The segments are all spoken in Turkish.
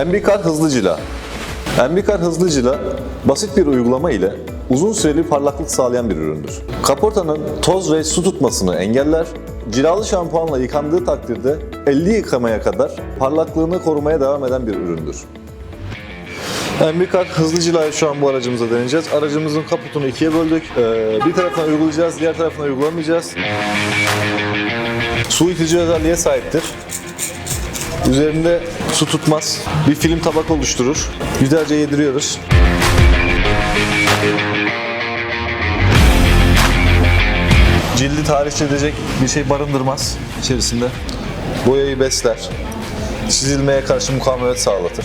Embikar Hızlı Cila Embikar Hızlı Cila basit bir uygulama ile uzun süreli parlaklık sağlayan bir üründür. Kaportanın toz ve su tutmasını engeller, cilalı şampuanla yıkandığı takdirde 50 yıkamaya kadar parlaklığını korumaya devam eden bir üründür. Embikar hızlı cilayı şu an bu aracımıza deneyeceğiz. Aracımızın kaputunu ikiye böldük. Ee, bir tarafına uygulayacağız, diğer tarafına uygulamayacağız. Su itici özelliğe sahiptir. Üzerinde su tutmaz. Bir film tabak oluşturur. Güzelce yediriyoruz. Cildi tahriş edecek bir şey barındırmaz içerisinde. Boyayı besler. Çizilmeye karşı mukavemet sağlatır.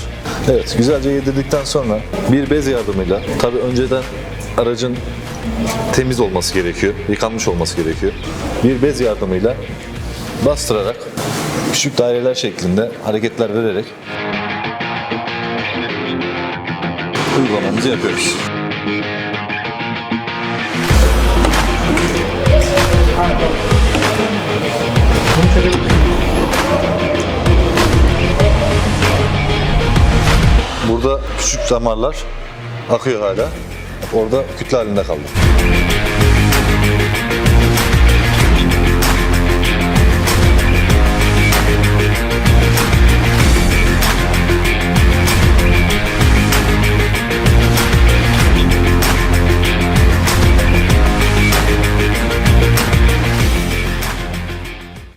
Evet, güzelce yedirdikten sonra bir bez yardımıyla, tabii önceden aracın temiz olması gerekiyor, yıkanmış olması gerekiyor. Bir bez yardımıyla bastırarak küçük daireler şeklinde hareketler vererek uygulamamızı yapıyoruz. Burada küçük damarlar akıyor hala. Orada kütle halinde kaldı.